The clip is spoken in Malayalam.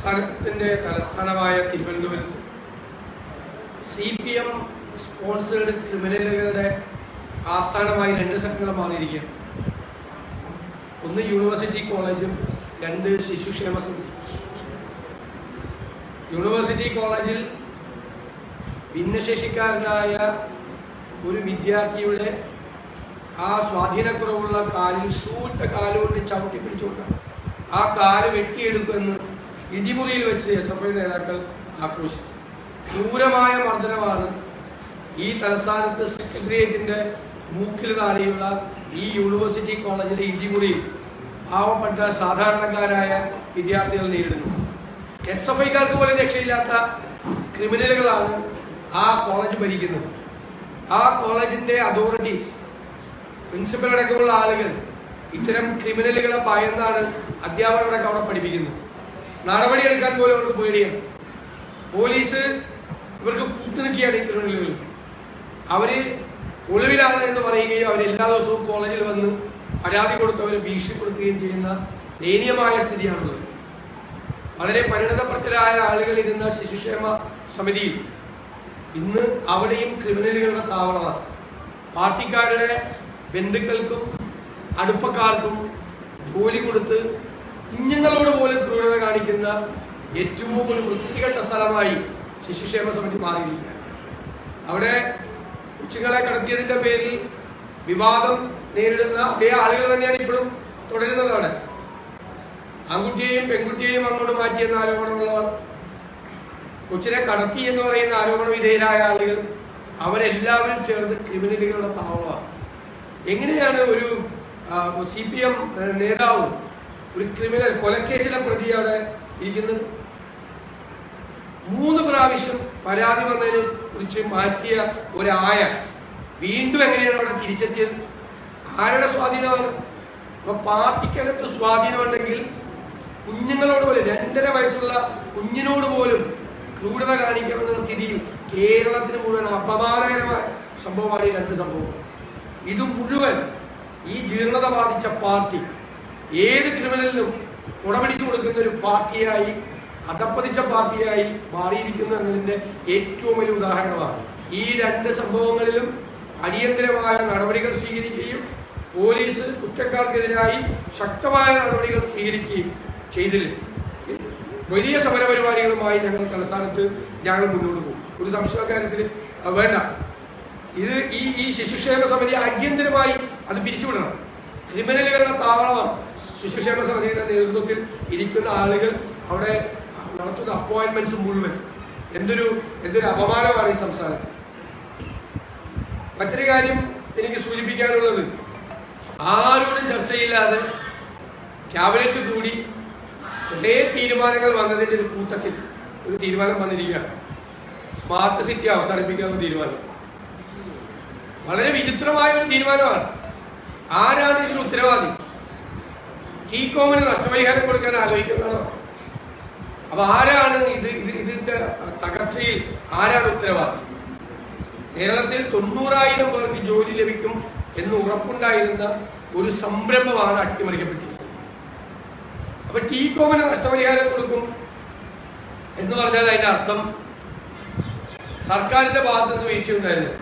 സംസ്ഥാനത്തിന്റെ തലസ്ഥാനമായ തിരുവനന്തപുരത്ത് സി പി എം സ്പോൺസേഡ് ക്രിമിനലുകളുടെ ആസ്ഥാനമായി രണ്ട് സംഘങ്ങൾ മാറിയിരിക്കുകയാണ്. ഒന്ന് യൂണിവേഴ്സിറ്റി കോളേജും രണ്ട് ശിശുക്ഷേമ സമിതി. യൂണിവേഴ്സിറ്റി കോളേജിൽ ഭിന്നശേഷിക്കാരനായ ഒരു വിദ്യാർത്ഥിയുടെ ആ സ്വാധീനക്കുറവുള്ള കാലിൽ സൂട്ട കാലുകൊണ്ട് ചവിട്ടി പിടിച്ചുകൊണ്ടാണ്. ആ കാൽ വെട്ടിയെടുക്കുമെന്ന് ഇടിമുറിയിൽ വെച്ച് എസ് എഫ് ഐ നേതാക്കൾ ആക്രോശിച്ചു. ക്രൂരമായ മർദ്ദനമാണ് ഈ തലസ്ഥാനത്ത് സെക്രട്ടേറിയറ്റിന്റെ മൂക്കിൽ താഴെയുള്ള ഈ യൂണിവേഴ്സിറ്റി കോളേജിലെ ഇടിമുറിയിൽ പാവപ്പെട്ട സാധാരണക്കാരായ വിദ്യാർത്ഥികൾ നേരിടുന്നു. എസ് എഫ് ഐക്കാർക്ക് പോലും രക്ഷയില്ലാത്ത ക്രിമിനലുകളാണ് ആ കോളേജ് ഭരിക്കുന്നത്. ആ കോളേജിന്റെ അതോറിറ്റീസ് പ്രിൻസിപ്പൽ അടക്കമുള്ള ആളുകൾ ഇത്തരം ക്രിമിനലുകളെ ഭയന്നാണ് അധ്യാപകരടക്കം അവിടെ പഠിപ്പിക്കുന്നത്. നടപടിയെടുക്കാൻ പോലും അവർക്ക് പേടിയാണ് പോലീസ് ഇവർക്ക് കൂട്ടുനിൽക്കുകയാണ് ഈ ക്രിമിനലുകൾ അവർ ഒളിവിലാണ് എന്ന് പറയുകയും അവർ എല്ലാ ദിവസവും കോളേജിൽ വന്ന് പരാതി കൊടുത്തവരെ ഭീഷണിപ്പെടുത്തുകയും ചെയ്യുന്ന ദയനീയമായ സ്ഥിതിയാണുള്ളത്. വളരെ പരിണതപ്രത്തരായ ആളുകൾ ഇരുന്ന ശിശുക്ഷേമ സമിതിയിൽ ഇന്ന് അവിടെയും ക്രിമിനലുകളുടെ താവളമാണ്. പാർട്ടിക്കാരുടെ ബന്ധുക്കൾക്കും അടുപ്പക്കാർക്കും ജോലി കൊടുത്ത് കുഞ്ഞുങ്ങളോട് പോലും ക്രൂരത കാണിക്കുന്ന ഏറ്റവും ഒരു വൃത്തികെട്ട സ്ഥലമായി ശിശുക്ഷേമ സമിതി മാറിയിരിക്കുക അവിടെ കൊച്ചുങ്ങളെ കടത്തിയതിന്റെ പേരിൽ വിവാദം നേരിടുന്ന അതേ ആളുകൾ തന്നെയാണ് ഇപ്പോഴും തുടരുന്നത് അവിടെ. ആൺകുട്ടിയെയും പെൺകുട്ടിയെയും അങ്ങോട്ട് മാറ്റിയെന്ന ആരോപണമുള്ളവർ കൊച്ചിനെ കടത്തി എന്ന് പറയുന്ന ആരോപണ വിധേയരായ ആളുകൾ അവരെല്ലാവരും ചേർന്ന് ക്രിമിനലുകളുടെ താവളമാണ്. എങ്ങനെയാണ് ഒരു സി പി എം നേതാവ് ഒരു ക്രിമിനൽ കൊലക്കേസിലെ പ്രതി അവിടെ ഇരിക്കുന്നത്. മൂന്ന് പ്രാവശ്യം പരാതി വന്നതിനെ കുറിച്ച് മാറ്റിയ ഒരായ വീണ്ടും എങ്ങനെയാണ് അവിടെ തിരിച്ചെത്തിയത്? ആരുടെ സ്വാധീനമാണ്? അപ്പൊ പാർട്ടിക്കകത്ത് സ്വാധീനമുണ്ടെങ്കിൽ കുഞ്ഞുങ്ങളോട് പോലും രണ്ടര വയസ്സുള്ള കുഞ്ഞിനോട് പോലും ക്രൂരത കാണിക്കാമെന്ന സ്ഥിതിയിൽ കേരളത്തിന് മുഴുവൻ അപമാനകരമായ സംഭവമാണ് ഈ രണ്ട് സംഭവം. ഇത് മുഴുവൻ ഈ ജീർണത ബാധിച്ച പാർട്ടി ഏത് ക്രിമിനലിനും ഉടപിടിച്ചു കൊടുക്കുന്ന ഒരു പാർട്ടിയായി അധപ്പതിച്ച പാർട്ടിയായി മാറിയിരിക്കുന്നു എന്നതിന്റെ ഏറ്റവും വലിയ ഉദാഹരണമാണ്. ഈ രണ്ട് സംഭവങ്ങളിലും അടിയന്തരമായ നടപടികൾ സ്വീകരിക്കുകയും പോലീസ് കുറ്റക്കാർക്കെതിരായി ശക്തമായ നടപടികൾ സ്വീകരിക്കുകയും ചെയ്തില്ല? വലിയ സമരപരിപാടികളുമായി ഞങ്ങൾ തലസ്ഥാനത്ത് ഞങ്ങൾ മുന്നോട്ട് പോകും. ഒരു സംശയ കാര്യത്തിൽ വേണ്ട. ഇത് ഈ ഈ ശിശുക്ഷേമ സമിതി അടിയന്തരമായി അത് പിരിച്ചുവിടണം. ക്രിമിനലുകളുടെ താവളമാണ്. ശിശുക്ഷേമ സമിതിയുടെ നേതൃത്വത്തിൽ ഇരിക്കുന്ന ആളുകൾ അവിടെ നടത്തുന്ന അപ്പോയിന്റ്മെന്റ്സ് മുഴുവൻ. എന്തൊരു എന്തൊരു അപമാനമാണ് ഈ സംസ്ഥാനത്ത് മറ്റൊരു കാര്യം എനിക്ക് സൂചിപ്പിക്കാനുള്ളത്. ആരോടും ചർച്ചയില്ലാതെ ക്യാബിനറ്റ് കൂടി ഒരേ തീരുമാനങ്ങൾ വന്നതിന്റെ ഒരു കൂട്ടത്തിൽ ഒരു തീരുമാനം വന്നിരിക്കുകയാണ്. സ്മാർട്ട് സിറ്റി അവസാനിപ്പിക്കാവുന്ന തീരുമാനം. വളരെ വിചിത്രമായ ഒരു തീരുമാനമാണ്. ആരാണ് ഇതിന് ഉത്തരവാദി? ടി കോമിന് നഷ്ടപരിഹാരം കൊടുക്കാൻ ആലോചിക്കുന്നതാണ്? അപ്പൊ ആരാണ് ഇത് ഇത് ഇതിന്റെ തകർച്ചയിൽ ആരാണ് ഉത്തരവാദി? കേരളത്തിൽ തൊണ്ണൂറായിരം പേർക്ക് ജോലി ലഭിക്കും എന്ന് ഉറപ്പുണ്ടായിരുന്ന ഒരു സംരംഭമാണ് അട്ടിമറിക്കപ്പെട്ടത്. അപ്പൊ ടീകോമിന് നഷ്ടപരിഹാരം കൊടുക്കും എന്ന് പറഞ്ഞാൽ അതിന്റെ അർത്ഥം സർക്കാരിന്റെ ഭാഗത്ത് നിന്ന് വീഴ്ചയുണ്ടായിരുന്നു.